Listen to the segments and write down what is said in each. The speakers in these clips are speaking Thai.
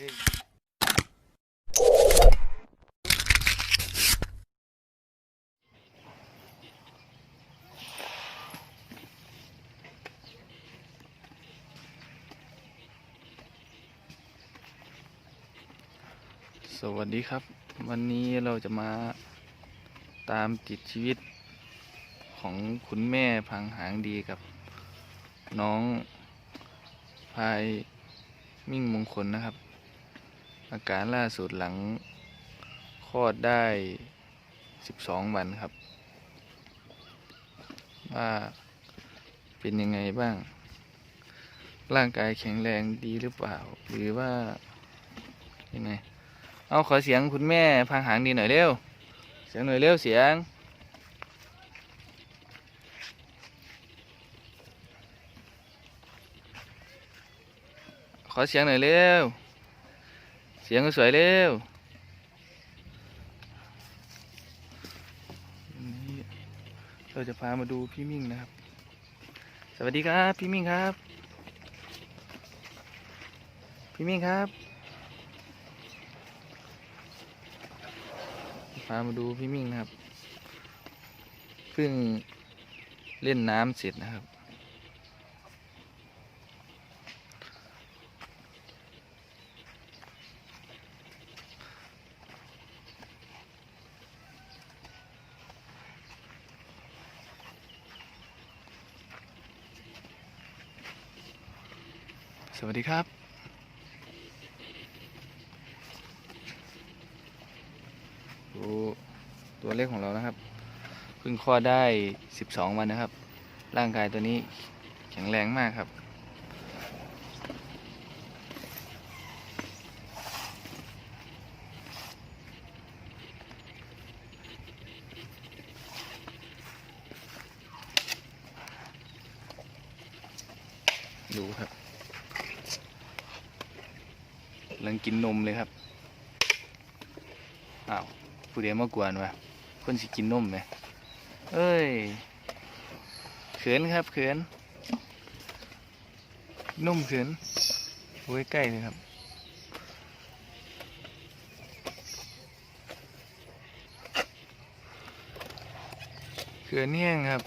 สวัสดีครับ วันนี้เราจะมาตามติดชีวิตของคุณแม่พังหางดีกับน้องพายมิ่งมงคลนะครับ อาการล่าสุดหลังคลอดได้ 12 วันครับ ว่าเป็นยังไงบ้าง ร่างกายแข็งแรงดีหรือเปล่า หรือว่ายังไง เอาขอเสียงคุณแม่พังหางดีหน่อยเร็ว เสียงหน่อยเร็วเสียงขอเสียงหน่อยเร็ว สียงสวยเร็ววันนี้เราจะพามาดูพี่มิ่งนะครับ สวัสดีครับ พี่มิ่งครับ พี่มิ่งครับ พามาดูพี่มิ่งนะครับ เพิ่งเล่นน้ำเสร็จนะครับ สวัสดีครับดูตัวเลขของเรานะครับเพิ่งคลอดได้ 12 วันนะครับ ร่างกายตัวนี้แข็งแรงมากครับ ดูครับ กำลังกินนมเลยครับ อ้าวผู้เดียวมากวนวะคนสิกินนมไหมเอ้ย เขินครับ เขิน นุ่มเขินโอ้ยใกล้เลยครับ เขินแห้งครับ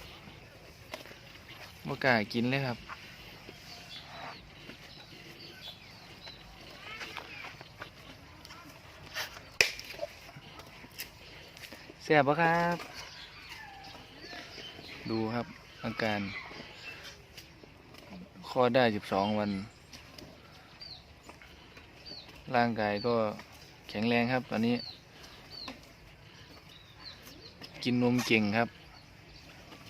บ่กล้ากินเลยครับ เสียบปะครับ ดูครับอาการคลอดได้12วัน ร่างกายก็แข็งแรงครับ ตอนนี้ กินนมเก่งครับ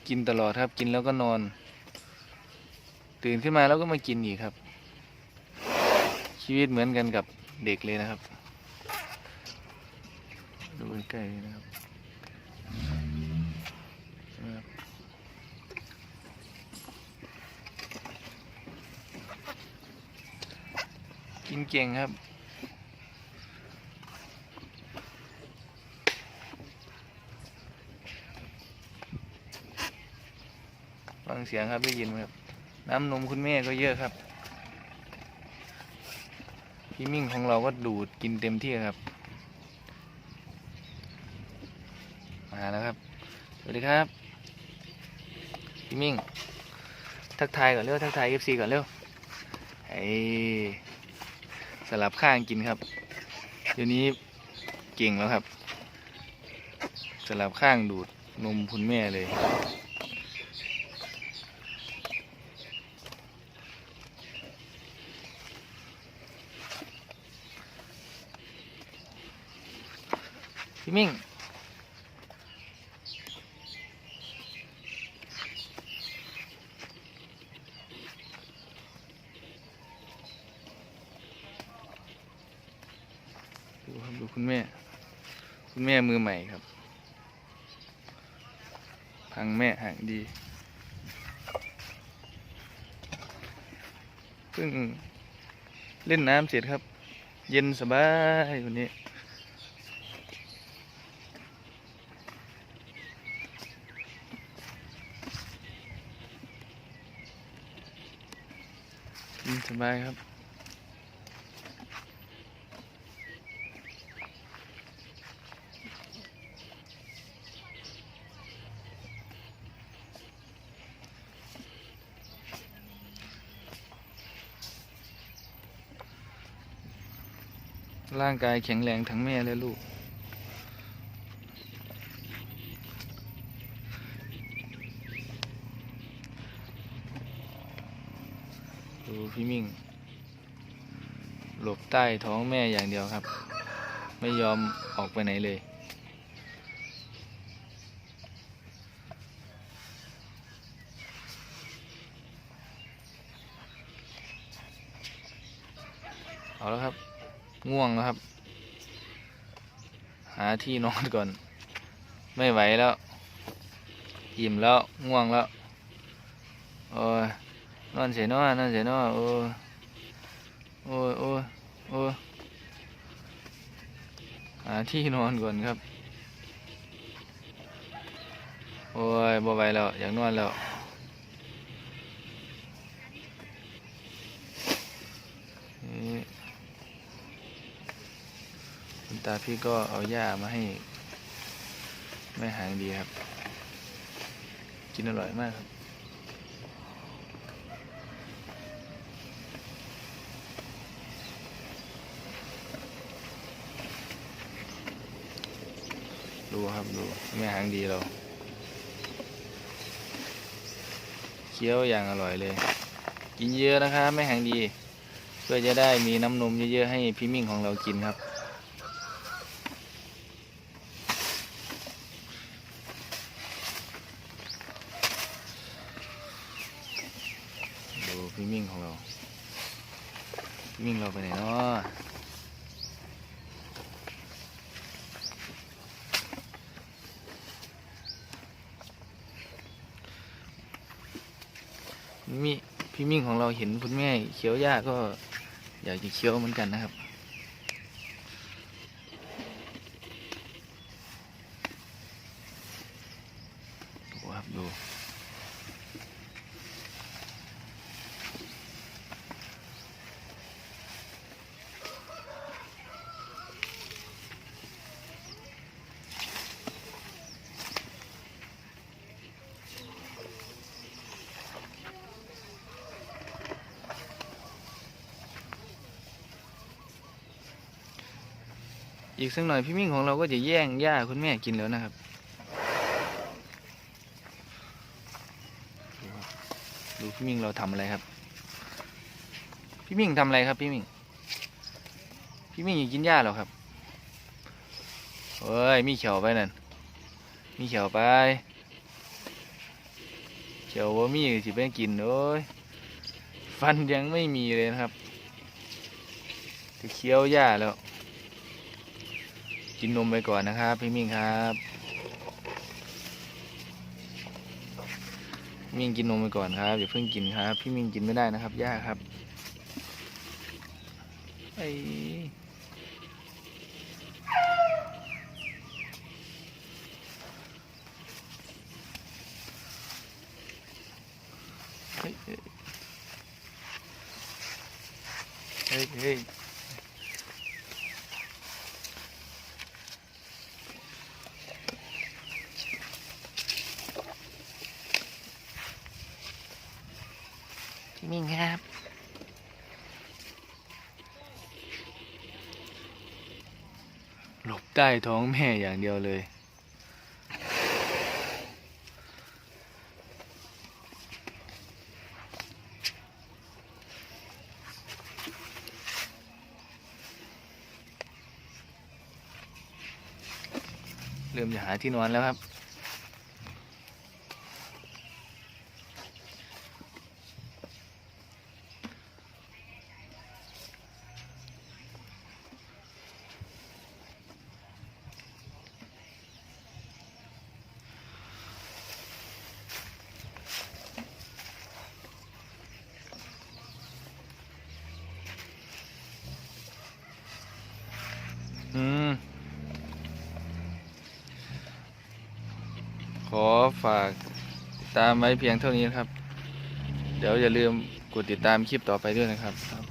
กินตลอดครับ กินแล้วก็นอน ตื่นขึ้นมาแล้วก็มากินอีกครับ ชีวิตเหมือนกันกับเด็กเลยนะครับ ดูใกล้ๆนะครับ กินเก่งครับ ฟังเสียงครับได้ยินไหมครับ น้ำนมคุณแม่ก็เยอะครับ พี่มิ่งของเราก็ดูดกินเต็มที่ครับ มาแล้วครับ สวัสดีครับ พี่มิ่ง ทักทายก่อนเร็ว ทักทาย FC ก่อนเร็วไอ้ สลับข้างกินครับ เดี๋ยวนี้เก่งแล้วครับ สลับข้างดูดนมคุณแม่เลย พี่มิ่ง ดูครับดูคุณแม่ คุณแม่มือใหม่ครับ พังแม่ห่างดีเพิ่งเล่นน้ำเสร็จครับ เย็นสบายวันนี้สบายครับ ร่างกายแข็งแรงทั้งแม่และลูก ดูพี่มิ่ง หลบใต้ท้องแม่อย่างเดียวครับ ไม่ยอมออกไปไหนเลยเอาแล้วครับ ง่วงแล้วครับ หาที่นอนก่อน ไม่ไหวแล้วอิ่มแล้วง่วงแล้วโอ้ยนอนเสียนอนนอนเสียนอนโอ้ยโอ้ยโอ้ยโอ้ยหาที่นอนก่อนครับ โอ้ยบ่ไหวแล้วอยากนอนแล้ว นี่คุณ ตาพี่ก็เอาหญ้ามาให้แม่หางดีครับ กินอร่อยมากครับ ดูครับดูแม่หางดีเรา เคี้ยวอย่างอร่อยเลย กินเยอะนะครับแม่หางดี เพื่อจะได้มีน้ำนมเยอะๆให้พี่มิ่งของเรากินครับ ดู พี่มิ่งของเราพี่มิ่งเราไปไหนเนาะมีพี่มิ่งของเราเห็นคุณแม่เคี้ยวหญ้าก็อยากจะเคี้ยวเหมือนกันนะครับ ดูครับดู อีกสักหน่อยพี่มิ่งของเราก็จะแย่งหญ้าคุณแม่กินแล้วนะครับ ดูพี่มิ่งเราทำอะไรครับ พี่มิ่งทำอะไรครับพี่มิ่ง พี่มิ่งอยากกินหญ้าเหรอครับเฮ้ยมีเขียวไปนั่น มีเขียวไป เขียวว่ามีสิไปกินโอ้ยฟันยังไม่มีเลยนะครับจะเคี้ยวหญ้าแล้ว กินนมไปก่อนนะครับ พี่มิ่งครับ มิ่งกินนมไปก่อนครับอย่าเพิ่งกินครับ พี่มิ่งกินไม่ได้นะครับย่าครับไอเฮ้ยเฮ้ยเฮ้ยเฮ้ย พี่ มิ่งครับ หลบใต้ท้องแม่อย่างเดียวเลย เริ่มจะหาที่นอนแล้วครับ อืม ขอฝากติดตามไว้เพียงเท่านี้นะครับ เดี๋ยวอย่าลืมกดติดตามคลิปต่อไปด้วยนะครับ